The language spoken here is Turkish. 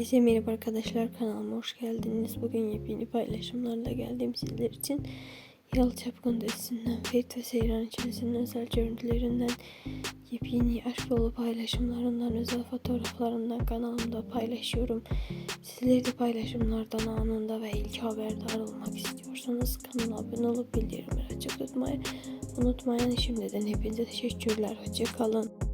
Herkese merhaba arkadaşlar kanalıma hoş geldiniz. Bugün yepyeni paylaşımlarla geldim sizler için. Yalı Çapkın dizisinden Ferit ve Seyran içerisinin özel görüntülerinden yepyeni aşk dolu paylaşımlarından özel fotoğraflarından kanalımda paylaşıyorum. Sizler de paylaşımlardan anında ve ilk haberdar olmak istiyorsanız kanala abone olup bildirimleri açık tutmayı unutmayın. Şimdiden hepinize teşekkürler. Hoşçakalın.